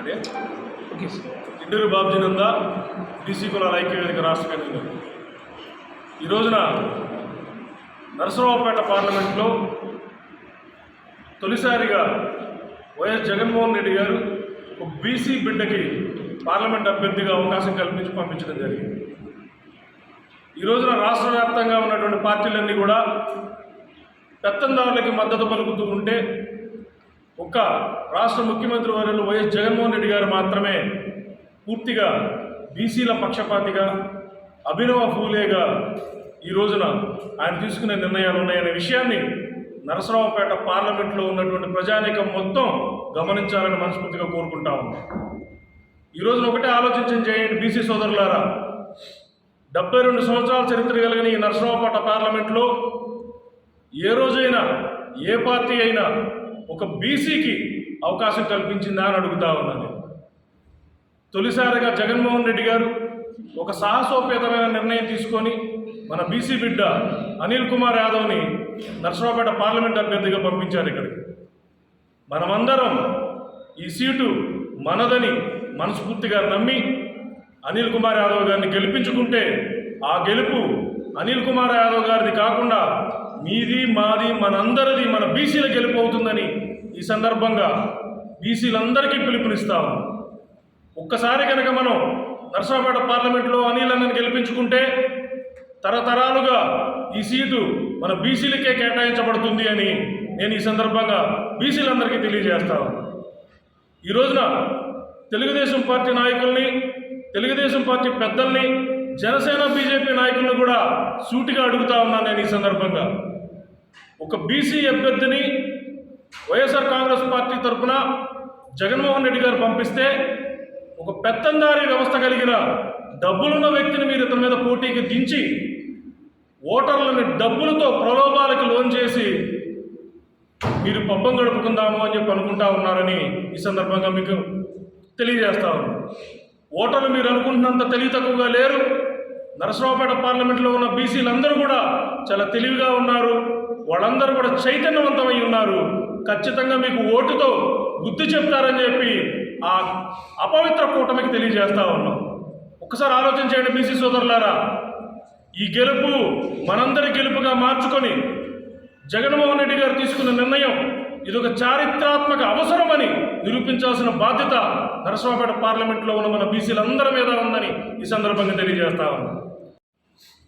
అదే? ఇండూరు బాబ్జీనంద బీసీ కులాల ఐక్యవేదిక రాష్ట్ర కన్వీనర్ ఈ రోజున నరసరావుపేట పార్లమెంట్లో తొలిసారిగా వైఎస్ జగన్మోహన్ రెడ్డి గారు ఒక బీసీ బిడ్డకి పార్లమెంట్ అభ్యర్థిగా అవకాశం కల్పించి పంపించడం జరిగింది. ఈ రోజున రాష్ట్ర వ్యాప్తంగా ఉన్నటువంటి పార్టీలన్నీ కూడా పెత్తందారులకి మద్దతు పలుకుతూ ఉంటే ఒక్క రాష్ట్ర ముఖ్యమంత్రి వర్యులు వైఎస్ జగన్మోహన్ రెడ్డి గారు మాత్రమే పూర్తిగా బీసీల పక్షపాతిగా అభినవ ఫూలేగా ఈ రోజున ఆయన తీసుకునే నిర్ణయాలు ఉన్నాయనే విషయాన్ని నరసరావుపేట పార్లమెంట్లో ఉన్నటువంటి ప్రజానీకం మొత్తం గమనించాలని మనస్ఫూర్తిగా కోరుకుంటా ఉన్నాం. ఈ రోజున ఒకటే ఆలోచించం చేయండి బీసీ సోదరులారా. డెబ్బై రెండు సంవత్సరాల చరిత్ర కలిగిన ఈ నరసరావుపేట పార్లమెంట్లో ఏ రోజైనా ఏ పార్టీ అయినా ఒక బీసీకి అవకాశం కల్పించిందా అని అడుగుతా ఉన్నాను. తొలిసారిగా జగన్మోహన్ రెడ్డి గారు ఒక సాహసోపేతమైన నిర్ణయం తీసుకొని మన బీసీ బిడ్డ అనిల్ కుమార్ యాదవ్ని నర్సరావుపేట పార్లమెంట్ అభ్యర్థిగా పంపించారు ఇక్కడికి. మనమందరం ఈ సీటు మనదని మనస్ఫూర్తిగా నమ్మి అనిల్ కుమార్ యాదవ్ గారిని గెలిపించుకుంటే ఆ గెలుపు అనిల్ కుమార్ యాదవ్ గారిది కాకుండా మీది మాది మనందరిది మన బీసీల గెలుపు అవుతుందని ఈ సందర్భంగా బీసీలందరికీ పిలుపునిస్తాం. ఒక్కసారి కనుక మనం నర్సాపేట పార్లమెంట్లో అనిల్ అన్నని గెలిపించుకుంటే తరతరాలుగా ఈ సీటు మన బీసీలకే కేటాయించబడుతుంది అని నేను ఈ సందర్భంగా బీసీలందరికీ తెలియజేస్తాను. ఈ రోజున తెలుగుదేశం పార్టీ నాయకుల్ని తెలుగుదేశం పార్టీ పెద్దల్ని జనసేన బీజేపీ నాయకులను కూడా సూటిగా అడుగుతా ఉన్నాను నేను ఈ సందర్భంగా. ఒక బీసీ అభ్యర్థిని వైఎస్ఆర్ కాంగ్రెస్ పార్టీ తరఫున జగన్మోహన్ రెడ్డి గారు పంపిస్తే ఒక పెత్తందారీ వ్యవస్థ కలిగిన డబ్బులున్న వ్యక్తిని మీరు ఇతని మీద పోటీకి దించి ఓటర్లను డబ్బులతో ప్రలోభాలకి లోన్ చేసి మీరు పబ్బం గడుపుకుందాము అని చెప్పి అనుకుంటా ఉన్నారని ఈ సందర్భంగా మీకు తెలియజేస్తా ఉన్నాను. ఓటర్లు మీరు అనుకుంటున్నంత తెలివి తక్కువగా లేరు. నరసరావుపేట పార్లమెంట్లో ఉన్న బీసీలందరూ కూడా చాలా తెలివిగా ఉన్నారు. వాళ్ళందరూ కూడా చైతన్యవంతమై ఉన్నారు. ఖచ్చితంగా మీకు ఓటుతో బుద్ధి చెప్తారని చెప్పి ఆ అపవిత్ర కూటమికి తెలియజేస్తా ఉన్నాం. ఒక్కసారి ఆలోచించండి బీసీ సోదరులారా. ఈ గెలుపు మనందరి గెలుపుగా మార్చుకొని జగన్మోహన్ రెడ్డి గారు తీసుకున్న నిర్ణయం ఇది ఒక చారిత్రాత్మక అవసరమని నిరూపించాల్సిన బాధ్యత నరసరావుపేట పార్లమెంట్లో ఉన్న మన బీసీలందరి మీద ఉందని ఈ సందర్భంగా తెలియజేస్తా ఉన్నాం.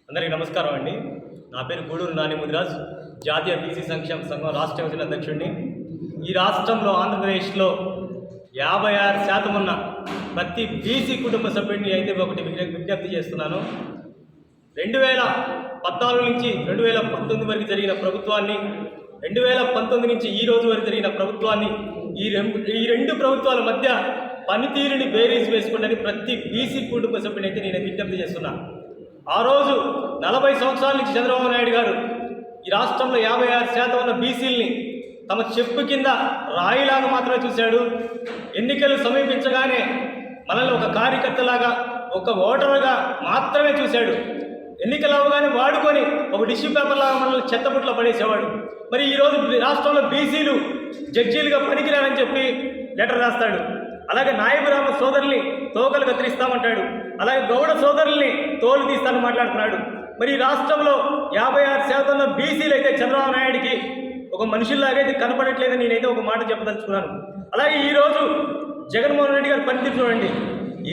అందరికీ నమస్కారం అండి. నా పేరు గూడూరు నాని ముదిరాజ్ జాతీయ బీసీ సంక్షేమ సంఘం రాష్ట్ర యోజన అధ్యక్షుడిని. ఈ రాష్ట్రంలో ఆంధ్రప్రదేశ్లో యాభై ఆరు శాతం ఉన్న ప్రతి బీసీ కుటుంబ సభ్యుడిని అయితే ఒకటి విజ్ఞప్తి చేస్తున్నాను. రెండు వేల పద్నాలుగు నుంచి రెండు వేల పంతొమ్మిది వరకు జరిగిన ప్రభుత్వాన్ని రెండు వేల పంతొమ్మిది నుంచి ఈ రోజు వరకు జరిగిన ప్రభుత్వాన్ని ఈ రెండు ఈ రెండు ప్రభుత్వాల మధ్య పనితీరుని బేరీజ్ వేసుకున్నది ప్రతి బీసీ కుటుంబ సభ్యుని అయితే నేను విజ్ఞప్తి చేస్తున్నా. ఆ రోజు నలభై సంవత్సరాల నుంచి చంద్రబాబు నాయుడు గారు ఈ రాష్ట్రంలో యాభై ఆరు శాతం ఉన్న బీసీల్ని తమ చెప్పు కింద రాయిలాగా మాత్రమే చూశాడు. ఎన్నికలు సమీపించగానే మనల్ని ఒక కార్యకర్తలాగా ఒక ఓటరుగా మాత్రమే చూశాడు. ఎన్నికలు అవగానే వాడుకొని ఒక టిష్యూ పేపర్లాగా మనల్ని చెత్తబుట్లో పడేసేవాడు. మరి ఈరోజు రాష్ట్రంలో బీసీలు జడ్జీలుగా పనికిరారని చెప్పి లెటర్ రాస్తాడు. అలాగే నాయకురామ సోదరుల్ని తోకలు కత్తిరిస్తామంటాడు. అలాగే గౌడ సోదరుల్ని తోలు తీస్తానని మాట్లాడుతున్నాడు. మరి ఈ రాష్ట్రంలో యాభై ఆరు శాతంలో బీసీలు అయితే చంద్రబాబు నాయుడికి ఒక మనుషుల్లాగైతే కనపడట్లేదని నేనైతే ఒక మాట చెప్పదలుచుకున్నాను. అలాగే ఈరోజు జగన్మోహన్ రెడ్డి గారు పనితీరు చూడండి.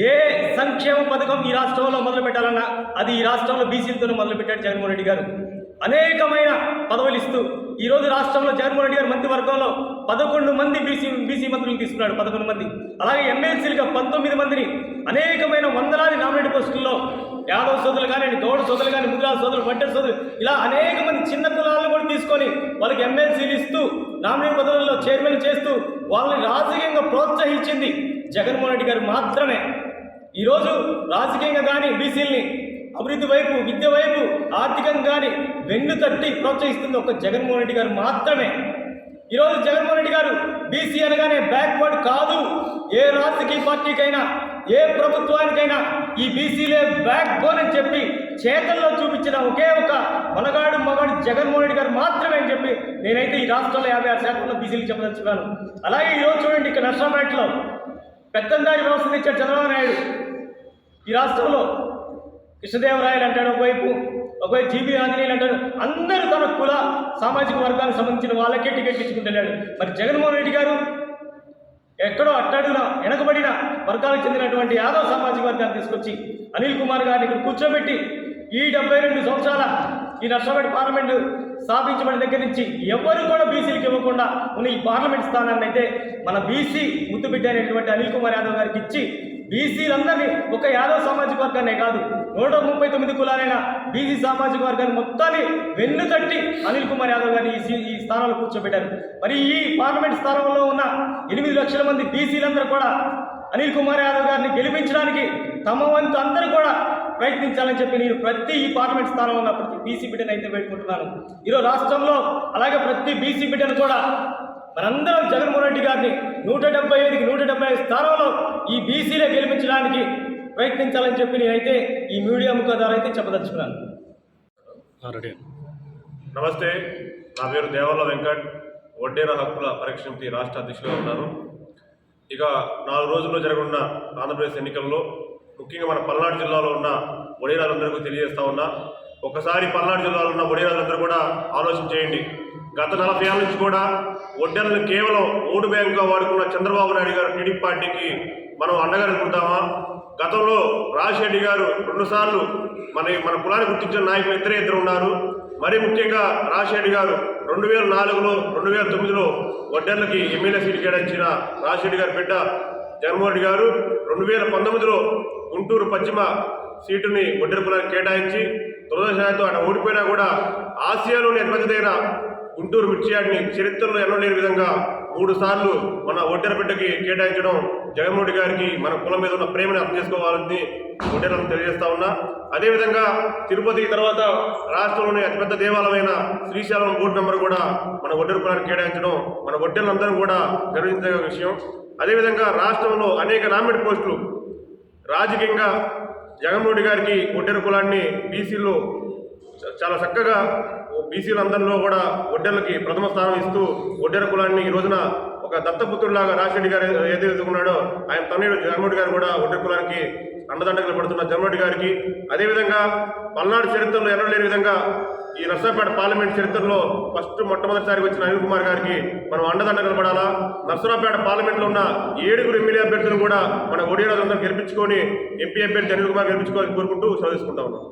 ఏ సంక్షేమ పథకం ఈ రాష్ట్రంలో మొదలు పెట్టాలన్నా అది ఈ రాష్ట్రంలో బీసీలతోనే మొదలు పెట్టాడు జగన్మోహన్ రెడ్డి గారు. అనేకమైన పదవులు ఇస్తూ ఈరోజు రాష్ట్రంలో జగన్మోహన్ రెడ్డి గారి మంత్రివర్గంలో పదకొండు మంది బీసీ బీసీ మంత్రులు తీసుకున్నాడు పదకొండు మంది. అలాగే ఎమ్మెల్సీలుగా పంతొమ్మిది మందిని అనేకమైన వందలాది నామినేట్ పోస్టుల్లో యాదవ్ సోదరులు కానీ గౌడ సోదరులు కానీ ముద్రా సోదరులు వడ్డెర సోదరులు ఇలా అనేక మంది చిన్న కులాలను కూడా తీసుకొని వాళ్ళకి ఎమ్మెల్సీలు ఇస్తూ నామినేట్ పదవుల్లో చైర్మన్ చేస్తూ వాళ్ళని రాజకీయంగా ప్రోత్సహించింది జగన్మోహన్ రెడ్డి గారు మాత్రమే. ఈరోజు రాజకీయంగా కానీ బీసీల్ని అభివృద్ధి వైపు విద్య వైపు ఆర్థికంగా కానీ వెన్ను తట్టి ప్రోత్సహిస్తుంది ఒక జగన్మోహన్ రెడ్డి గారు మాత్రమే. ఈరోజు జగన్మోహన్ రెడ్డి గారు బీసీ అనగానే బ్యాక్వర్డ్ కాదు. ఏ రాజకీయ పార్టీకైనా ఏ ప్రభుత్వానికైనా ఈ బీసీలే బ్యాక్ బోన్ అని చెప్పి చేతల్లో చూపించిన ఒకే ఒక మనగాడు మగాడు జగన్మోహన్ రెడ్డి గారు మాత్రమే అని చెప్పి నేనైతే ఈ రాష్ట్రంలో యాభై ఆరు శాతంలో బీసీలు బీసీలకు చెప్పదలుచుకున్నాను. అలాగే ఈరోజు చూడండి ఇక్కడ నర్సరాపేటలో పెత్తందారి వ్యవస్థను ఇచ్చాడు చంద్రబాబు నాయుడు ఈ రాష్ట్రంలో కృష్ణదేవరాయలు అంటాడు ఒకవైపు ఒకవైపు జీబీ ఆంజనేయులు అంటాడు అందరూ తన కుల సామాజిక వర్గానికి సంబంధించిన వాళ్ళకే టికెట్ ఇచ్చుకుంటున్నాడు మరి జగన్మోహన్ రెడ్డి గారు ఎక్కడో అట్టడున వెనకబడిన వర్గాలకు చెందినటువంటి యాదవ్ సామాజిక వర్గాన్ని తీసుకొచ్చి అనిల్ కుమార్ గారిని ఇక్కడ కూర్చోబెట్టి ఈ డెబ్బై రెండు సంవత్సరాల ఈ నర్సాపేట పార్లమెంటు స్థాపించబడిన దగ్గర నుంచి ఎవరు కూడా బీసీలకు ఇవ్వకుండా ఉన్న ఈ పార్లమెంట్ స్థానాన్ని అయితే మన బీసీ ముద్దుబిడ్డ అనేటువంటి అనిల్ కుమార్ యాదవ్ గారికి ఇచ్చి బీసీలందరినీ ఒక యాదవ్ సామాజిక వర్గాన్నే కాదు నూట ముప్పై తొమ్మిది కులాలైన బీసీ సామాజిక వర్గాన్ని మొత్తాన్ని వెన్ను తట్టి అనిల్ కుమార్ యాదవ్ గారిని ఈ ఈ స్థానంలో కూర్చోబెట్టారు. మరి ఈ పార్లమెంట్ స్థానంలో ఉన్న ఎనిమిది లక్షల మంది బీసీలందరూ కూడా అనిల్ కుమార్ యాదవ్ గారిని గెలిపించడానికి తమ వంతు అందరూ కూడా ప్రయత్నించాలని చెప్పి నేను ప్రతి ఈ పార్లమెంట్ స్థానంలో ఉన్న ప్రతి బీసీ బిడ్డను అయితే పెట్టుకుంటున్నాను ఈరోజు రాష్ట్రంలో అలాగే ప్రతి బీసీ బిడ్డను కూడా మనందరం జగన్మోహన్ రెడ్డి గారిని నూట డెబ్బై ఐదుకి నూట డెబ్బై ఐదు స్థానంలో ఈ బీసీలే గెలిపించడానికి ప్రయత్నించాలని చెప్పి నేనైతే ఈ మీడియా ముఖ ద్వారా అయితే చెప్పదలుచుకున్నాను. నమస్తే నా పేరు దేవల్ల వెంకట్. వడ్డేర హక్కుల పరీక్ష సమితి రాష్ట్ర అధ్యక్షులుగా ఉన్నాను. ఇక నాలుగు రోజుల్లో జరగనున్న ఆంధ్రప్రదేశ్ ఎన్నికల్లో ముఖ్యంగా మన పల్నాడు జిల్లాలో ఉన్న ఒడిరాలందరికీ తెలియజేస్తా ఉన్నా. ఒకసారి పల్నాడు జిల్లాలో ఉన్న ఒడిరాలందరూ కూడా ఆలోచన చేయండి. గత నలభై ఏళ్ళ నుంచి కూడా ఒడ్డెలను కేవలం ఓటు బ్యాంకుగా వాడుకున్న చంద్రబాబు నాయుడు గారు టీడీపీ పార్టీకి మనం అండగా నిలుపుతామా గతంలో రాజశేఖర్ గారు రెండుసార్లు మన మన కులాన్ని గుర్తించిన నాయకులు ఇద్దరే ఇద్దరు ఉన్నారు. మరి ముఖ్యంగా రాజశేఖర్ గారు రెండు వేల నాలుగులో రెండు వేల తొమ్మిదిలో వడ్డర్లకి ఎమ్మెల్యే సీట్ కేటాయించిన రాజశేఖర్ గారి బిడ్డ జగన్మోహన్ రెడ్డి గారు రెండు వేల పంతొమ్మిదిలో గుంటూరు పశ్చిమ సీటుని ఒడ్డెర కేటాయించి దురదశాయంతో ఆయన ఓడిపోయినా కూడా ఆసియాలోని అతిపెద్దదైన గుంటూరు మిర్చియాడిని చరిత్రలో ఎన్నో లేని విధంగా మూడు సార్లు మన ఒడ్డెరపెట్టకి బిడ్డకి కేటాయించడం జగన్మోహన్ రెడ్డి గారికి మన కులం మీద ఉన్న ప్రేమని అర్థం చేసుకోవాలని ఒడ్డెరకు తెలియజేస్తా ఉన్నా. అదేవిధంగా తిరుపతి తర్వాత రాష్ట్రంలోని అతిపెద్ద దేవాలయమైన శ్రీశైలం బోర్డు నెంబర్ కూడా మన ఒడ్డెర కులానికి కేటాయించడం మన ఒడ్డెలందరూ కూడా గర్వించే విషయం. అదేవిధంగా రాష్ట్రంలో అనేక నామినేట్ పోస్టులు. రాజకీయంగా జగన్మోహన్ గారికి ఒడ్డెర కులాన్ని బీసీలో చ- చాలా చక్కగా బీసీలందరిలో కూడా ఒడ్డెర్లకి ప్రథమ స్థానం ఇస్తూ ఒడ్డెర కులాన్ని ఈ రోజున ఒక దత్తపుత్రులాగా రాజశేఖర్ గారు ఏదైతే ఎదుర్కొన్నాడో ఆయన తనయుడు జగన్మోహన్ గారు కూడా ఒడ్డెర కులానికి అండదండలు పడుతున్న జగన్మోహన్ గారికి. అదేవిధంగా పల్నాడు చరిత్రలో ఎన్నడూ లేని విధంగా ఈ నర్సరాపేట పార్లమెంట్ చరిత్రలో ఫస్ట్ మొట్టమొదటిసారి వచ్చిన అనిల్ కుమార్ గారికి మనం అండదండ నిలబడాలా నర్సరాపేట పార్లమెంట్లో ఉన్న ఏడుగురు ఎమ్మెల్యే అభ్యర్థులను కూడా మన ఒడియాలందరూ గెలిపించుకొని ఎంపీ అభ్యర్థి అనిల్ కుమార్ గెలిపించుకోవాలని కోరుకుంటూ సెలవు ఉన్నాం.